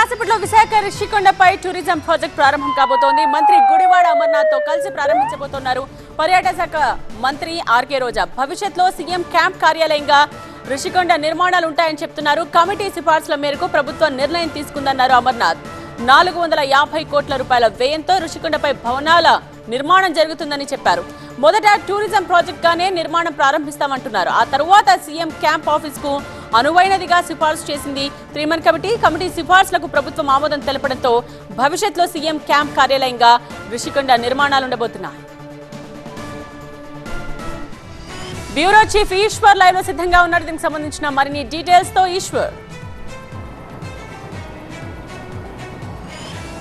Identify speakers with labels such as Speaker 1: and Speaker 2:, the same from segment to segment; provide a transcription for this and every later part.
Speaker 1: కాసేపట్లో Visakha రిషికొండపై tourism project ప్రారంభం కాబోతోంది. మంత్రి గుడివాడ అమర్నాథ్తో కలిసి ప్రారంభించబోతున్నారు. పర్యాటక శాఖ మంత్రి ఆర్కే రోజా భవిష్యత్లో సీఎం క్యాంప్ కార్యాలయంగా రిషికొండ నిర్మాణాలు ఉంటాయని చెప్తున్నారు. కమిటీ సిఫార్సుల మేరకు ప్రభుత్వం నిర్ణయం తీసుకుందన్నారు అమర్నాథ్. నాలుగు వందల యాభై కోట్ల రూపాయల వ్యయంతో ఋషికొండపై భవనాల నిర్మాణం జరుగుతుందని చెప్పారు. మొదట టూరిజం ప్రాజెక్ట్గానే నిర్మాణం ప్రారంభిస్తామంటున్నారు. ఆ తరువాత సీఎం క్యాంప్ ఆఫీస్కు అనువైనదిగా సిఫార్సు చేసింది త్రీమన్ కమిటీ. కమిటీ సిఫార్సులకు ప్రభుత్వం ఆమోదం తెలపడంతో భవిష్యత్తులో సీఎం క్యాంప్ కార్యాలయంగా ఋషికొండ నిర్మాణాలు ఉండబోతున్నాయి బ్యూరో చీఫ్ ఈశ్వర్ లైవ్లో సిద్ధంగా ఉన్నారు. దీనికి సంబంధించిన మరిన్ని డీటెయిల్స్తో ఈశ్వర్.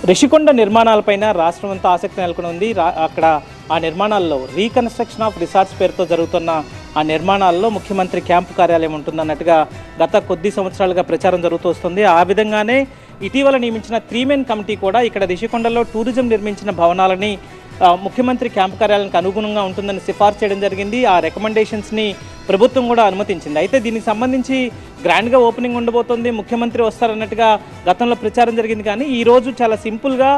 Speaker 2: రిషికొండ నిర్మాణాలపైన రాష్ట్రం అంతా ఆసక్తి నెలకొని ఉంది రా- అక్కడ ఆ నిర్మాణాల్లో రీకన్స్ట్రక్షన్ ఆఫ్ రిసార్ట్స్ పేరుతో జరుగుతున్న ఆ నిర్మాణాల్లో ముఖ్యమంత్రి క్యాంపు కార్యాలయం ఉంటుందన్నట్టుగా గత కొద్ది సంవత్సరాలుగా ప్రచారం జరుగుతూ వస్తుంది. ఆ విధంగానే ఇటీవల నియమించిన త్రీ మెన్ కమిటీ కూడా ఇక్కడ రిషికొండలో టూరిజం నిర్మించిన భవనాలని ముఖ్యమంత్రి క్యాంపు కార్యాలయానికి అనుగుణంగా ఉంటుందని సిఫార్సు చేయడం జరిగింది. ఆ రికమెండేషన్స్ని ప్రభుత్వం కూడా అనుమతించింది. అయితే దీనికి సంబంధించి గ్రాండ్గా ఓపెనింగ్ ఉండబోతోంది. ముఖ్యమంత్రి వస్తారన్నట్టుగా గతంలో ప్రచారం జరిగింది కానీ ఈరోజు చాలా సింపుల్గా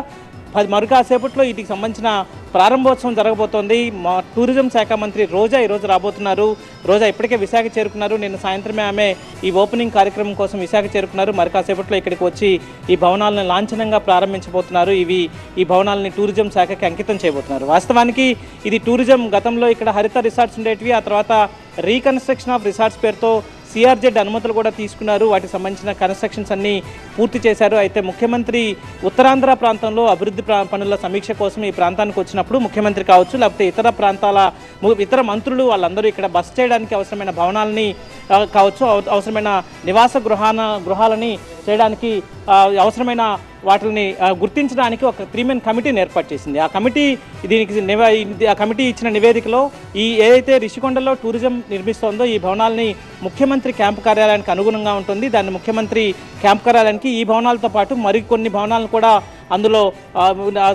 Speaker 2: పది మరి కాసేపట్లో వీటికి సంబంధించిన ప్రారంభోత్సవం జరగబోతోంది. మా టూరిజం శాఖ మంత్రి రోజా ఈరోజు రాబోతున్నారు. రోజా ఇప్పటికే విశాఖ చేరుకున్నారు. నిన్న సాయంత్రమే ఆమె ఈ ఓపెనింగ్ కార్యక్రమం కోసం విశాఖ చేరుకున్నారు. మరి కాసేపట్లో ఇక్కడికి వచ్చి ఈ భవనాలను లాంఛనంగా ప్రారంభించబోతున్నారు. ఇవి ఈ భవనాలని టూరిజం శాఖకి అంకితం చేయబోతున్నారు. వాస్తవానికి ఇది టూరిజం గతంలో ఇక్కడ హరిత రిసార్ట్స్ ఉండేటివి. ఆ తర్వాత రీకన్స్ట్రక్షన్ ఆఫ్ రిసార్ట్స్ పేరుతో సిఆర్జెడ్ అనుమతులు కూడా తీసుకున్నారు. వాటికి సంబంధించిన కన్స్ట్రక్షన్స్ అన్ని పూర్తి చేశారు. అయితే ముఖ్యమంత్రి ఉత్తరాంధ్ర ప్రాంతంలో అభివృద్ధి పనుల సమీక్ష కోసం ఈ ప్రాంతానికి వచ్చినప్పుడు ముఖ్యమంత్రి కావచ్చు లేకపోతే ఇతర ప్రాంతాల ఇతర మంత్రులు వాళ్ళందరూ ఇక్కడ బస్ చేయడానికి అవసరమైన భవనాలని కావచ్చు అవసరమైన నివాస గృహాన గృహాలని చేయడానికి అవసరమైన వాటిని గుర్తించడానికి ఒక త్రీ మెన్ కమిటీని ఏర్పాటు చేసింది. ఆ కమిటీ దీనికి ఆ కమిటీ ఇచ్చిన నివేదికలో ఈ ఏదైతే రిషికొండలో టూరిజం నిర్మిస్తోందో ఈ భవనాల్ని ముఖ్యమంత్రి క్యాంపు కార్యాలయానికి అనుగుణంగా ఉంటుంది. దాన్ని ముఖ్యమంత్రి క్యాంపు కార్యాలయానికి ఈ భవనాలతో పాటు మరికొన్ని భవనాలను కూడా అందులో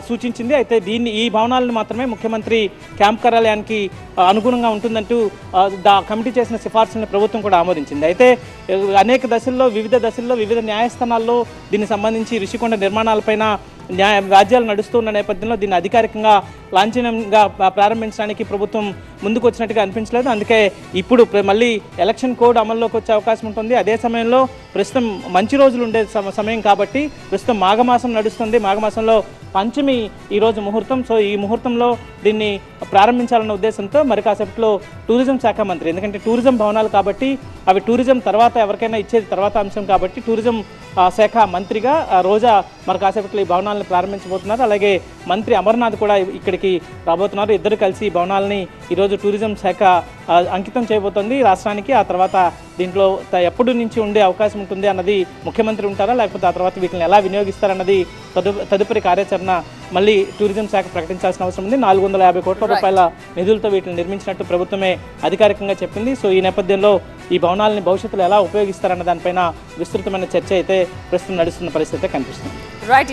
Speaker 2: సూచించింది. అయితే దీన్ని ఈ భవనాలను మాత్రమే ముఖ్యమంత్రి క్యాంప్ కార్యాలయానికి అనుగుణంగా ఉంటుందంటూ దా కమిటీ చేసిన సిఫార్సులను ప్రభుత్వం కూడా ఆమోదించింది. అయితే అనేక దశల్లో వివిధ దశల్లో వివిధ న్యాయస్థానాల్లో దీనికి సంబంధించి రిషికొండ నిర్మాణాలపైన న్యాయ వ్యాజ్యాలు నడుస్తున్న నేపథ్యంలో దీన్ని అధికారికంగా లాంఛనంగా ప్రారంభించడానికి ప్రభుత్వం ముందుకు వచ్చినట్టుగా అనిపించలేదు. అందుకే ఇప్పుడు మళ్ళీ ఎలక్షన్ కోడ్ అమల్లోకి వచ్చే అవకాశం ఉంటుంది. అదే సమయంలో ప్రస్తుతం మంచి రోజులు ఉండే సమ- సమయం కాబట్టి ప్రస్తుతం మాఘమాసం నడుస్తుంది. మాఘమాసంలో పంచమి ఈరోజు ముహూర్తం. సో ఈ ముహూర్తంలో దీన్ని ప్రారంభించాలన్న ఉద్దేశంతో మరి కాసేపట్లో టూరిజం శాఖ మంత్రి ఎందుకంటే టూరిజం భవనాలు కాబట్టి అవి టూరిజం తర్వాత ఎవరికైనా ఇచ్చేది తర్వాత అంశం కాబట్టి టూరిజం ఆ, శాఖ మంత్రిగా రోజా మరి కాసేపట్లో ఈ భవనాలను ప్రారంభించబోతున్నారు. అలాగే మంత్రి అమర్నాథ్ కూడా ఇక్కడికి రాబోతున్నారు. ఇద్దరు కలిసి ఈ భవనాలని ఈరోజు టూరిజం శాఖ అంకితం చేయబోతోంది. రాష్ట్రానికి ఆ తర్వాత దీంట్లో ఎప్పుడు నుంచి ఉండే అవకాశం ఉంటుంది అన్నది ముఖ్యమంత్రి ఉంటారా? లేకపోతే ఆ తర్వాత వీటిని ఎలా వినియోగిస్తారన్నది తదు తదుపరి కార్యాచరణ మళ్ళీ టూరిజం శాఖ ప్రకటించాల్సిన అవసరం ఉంది. నాలుగు వందల యాభై కోట్ల రూపాయల నిధులతో వీటిని నిర్మించినట్టు ప్రభుత్వమే అధికారికంగా చెప్పింది. సో ఈ నేపథ్యంలో ఈ భవనాలని భవిష్యత్తులో ఎలా ఉపయోగిస్తారన్న దానిపైన విస్తృతమైన చర్చ అయితే ప్రస్తుతం నడుస్తున్న పరిస్థితి అయితే కనిపిస్తుంది.
Speaker 1: రైట్